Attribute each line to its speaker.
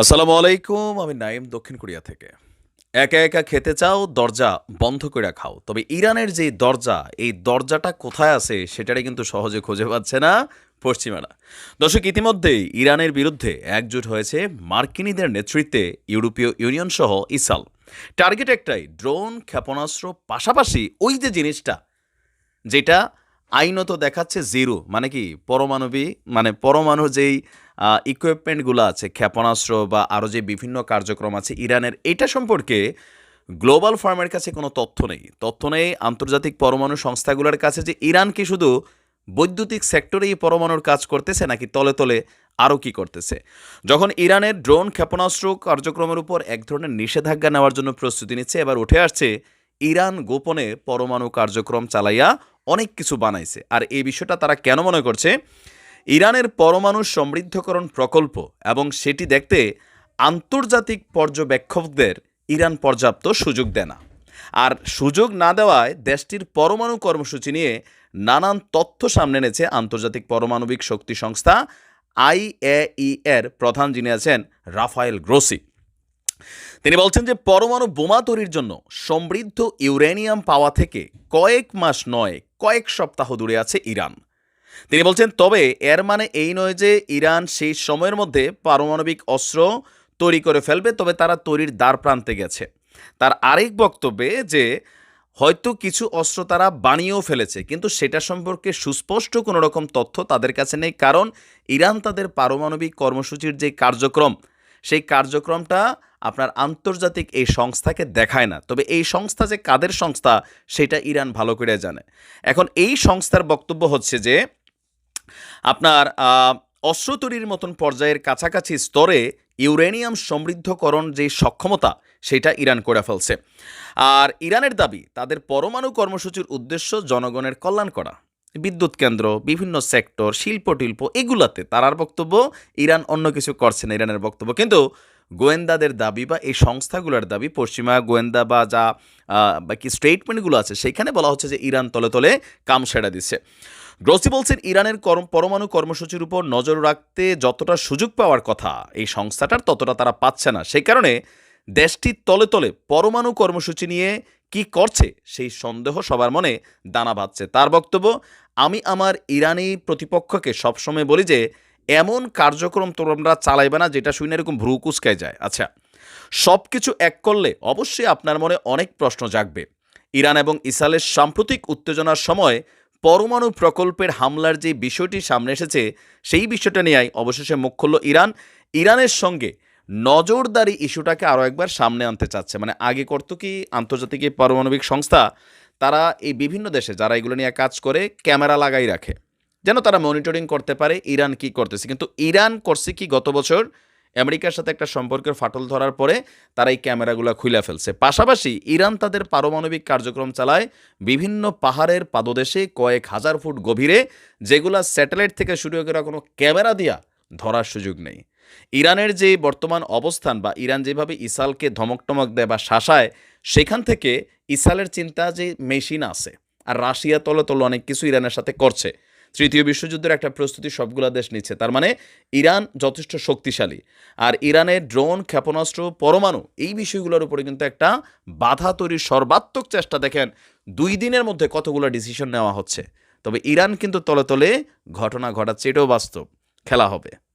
Speaker 1: আসসালামু আলাইকুম, আমি নাইম দক্ষিণ কোরিয়া থেকে। একা একা খেতে চাও, দরজা বন্ধ করে খাও। তবে ইরানের যে দরজা, এই দরজাটা কোথায় আছে সেটারে কিন্তু সহজে খুঁজে পাচ্ছে না পশ্চিমারা। দর্শক, ইতিমধ্যেই ইরানের বিরুদ্ধে একজোট হয়েছে মার্কিনীদের নেতৃত্বে ইউরোপীয় ইউনিয়ন সহ ইসাল টার্গেট একটাই, ড্রোন ক্ষেপণাস্ত্র পাশাপাশি ওই যে জিনিসটা, যেটা আইনত দেখাচ্ছে জিরো মানে কি পরমাণবিক মানে পরমাণু যেই ইকুইপমেন্টগুলো আছে, ক্ষেপণাস্ত্র বা আরও যে বিভিন্ন কার্যক্রম আছে ইরানের, এটা সম্পর্কে গ্লোবাল ফার্মের কাছে কোনো তথ্য নেই। তথ্য নেই আন্তর্জাতিক পরমাণু সংস্থাগুলোর কাছে যে ইরান কি শুধু বৈদ্যুতিক সেক্টরেই পরমাণুর কাজ করতেছে নাকি তলে তলে আরও কি করতেছে? যখন ইরানের ড্রোন ক্ষেপণাস্ত্র কার্যক্রমের উপর এক ধরনের নিষেধাজ্ঞা নেওয়ার জন্য প্রস্তুতি নিচ্ছে, এবার উঠে আসছে ইরান গোপনে পরমাণু কার্যক্রম চালাইয়া অনেক কিছু বানাইছে। আর এই বিষয়টা তারা কেন মনে করছে? ইরানের পরমাণু সমৃদ্ধকরণ প্রকল্প এবং সেটি দেখতে আন্তর্জাতিক পর্যবেক্ষকদের ইরান পর্যাপ্ত সুযোগ দেয় না আর সুযোগ না দেওয়ায় দেশটির পরমাণু কর্মসূচি নিয়ে নানান তথ্য সামনে এনেছে আন্তর্জাতিক পারমাণবিক শক্তি সংস্থা আইএই এর প্রধান যিনি আছেন রাফায়েল গ্রোসি। তিনি বলছেন যে পরমাণু বোমা তৈরির জন্য সমৃদ্ধ ইউরেনিয়াম পাওয়া থেকে কয়েক মাস নয়, কয়েক সপ্তাহ দূরে আছে ইরান। তিনি বলছেন, তবে এর মানে এই নয় যে ইরান সেই সময়ের মধ্যে পারমাণবিক অস্ত্র তৈরি করে ফেলবে, তবে তারা তৈরির দ্বার প্রান্তে গেছে। তার আরেক বক্তব্যে যে হয়তো কিছু অস্ত্র তারা বানিয়েও ফেলেছে, কিন্তু সেটা সম্পর্কে সুস্পষ্ট কোনো রকম তথ্য তাদের কাছে নেই, কারণ ইরান তাদের পারমাণবিক কর্মসূচির যে কার্যক্রম, সেই কার্যক্রমটা আপনার আন্তর্জাতিক এই সংস্থাকে দেখায় না। তবে এই সংস্থা যে কাদের সংস্থা, সেটা ইরান ভালো করে জানে। এখন এই সংস্থার বক্তব্য হচ্ছে যে আপনার অস্ত্র তৈরির মতন পর্যায়ের কাছাকাছি স্তরে ইউরেনিয়াম সমৃদ্ধকরণ যে সক্ষমতা, সেটা ইরান করে ফেলছে। আর ইরানের দাবি, তাদের পরমাণু কর্মসূচির উদ্দেশ্য জনগণের কল্যাণ করা। বিদ্যুৎ কেন্দ্র, বিভিন্ন সেক্টর শিল্প টিল্প এগুলাতে তারার বক্তব্য, ইরান অন্য কিছু করছে না, ইরানের বক্তব্য। কিন্তু গোয়েন্দাদের দাবি বা এই সংস্থাগুলোর দাবি, পশ্চিমা গোয়েন্দা বা যা বাকি স্টেটমেন্টগুলো আছে, সেখানে বলা হচ্ছে যে ইরান তলে তলে কাম সেরা দিচ্ছে। গ্রসি বলছেন ইরানের পরমাণু কর্মসূচির উপর নজর রাখতে যতটা সুযোগ পাওয়ার কথা, এই সংস্থাটার ততটা তারা পাচ্ছে না। সেই কারণে দেশটির তলে তলে পরমাণু কর্মসূচি নিয়ে কি করছে, সেই সন্দেহ সবার মনে দানা বাঁধছে। তার বক্তব্য, আমি আমার ইরানি প্রতিপক্ষকে সবসময় বলি যে এমন কার্যক্রম তোমরা চালাইবে না যেটা শুনে এরকম ভ্রু কুচকায় যায়। আচ্ছা সব কিছু এক করলে অবশ্যই আপনার মনে অনেক প্রশ্ন জাগবে। ইরান এবং ইসরায়েলের সাম্প্রতিক উত্তেজনার সময় পরমাণু প্রকল্পের হামলার যে বিষয়টি সামনে এসেছে, সেই বিষয়টা নিয়েই অবশেষে মুখ খুলল ইরান। ইরানের সঙ্গে নজরদারি ইস্যুটাকে আরও একবার সামনে আনতে চাচ্ছে। মানে আগে করতো কি আন্তর্জাতিক পারমাণবিক সংস্থা, তারা এই বিভিন্ন দেশে যারা এগুলো নিয়ে কাজ করে, ক্যামেরা লাগাই রাখে। যেন তারা মনিটরিং করতে পারে ইরান কি করতেছে। কিন্তু ইরান করছে কি গত বছর? আমেরিকার সাথে একটা সম্পর্কের ফাটল ধরার পরে তারা এই ক্যামেরাগুলো খুলে ফেলছে। পাশাপাশি ইরান তাদের পারমাণবিক কার্যক্রম চালায় বিভিন্ন পাহাড়ের পাদদেশে কয়েক হাজার ফুট গভীরে, যেগুলা স্যাটেলাইট থেকে শুরু করে কোনো ক্যামেরা দিয়া ধরার সুযোগ নেই। ইরানের যে বর্তমান অবস্থান বা ইরান যেভাবে ইসালকে ধমক টমক দেয় বা শাসায়, সেখান থেকে ইসালের চিন্তা যে মেশিন আছে। আর রাশিয়া তলে তলে অনেক কিছু ইরানের সাথে করছে। তৃতীয় বিশ্বযুদ্ধের একটা প্রস্তুতি সবগুলা দেশ নিচ্ছে। তার মানে ইরান যথেষ্ট শক্তিশালী। আর ইরানের ড্রোন, ক্ষেপণাস্ত্র, পরমাণু, এই বিষয়গুলোর উপরে কিন্তু একটা বাধা তৈরির সর্বাত্মক চেষ্টা দেখেন, দুই দিনের মধ্যে কতগুলো ডিসিশন নেওয়া হচ্ছে। তবে ইরান কিন্তু তলে তলে ঘটনা ঘটাচ্ছে, এটাও বাস্তব, খেলা হবে।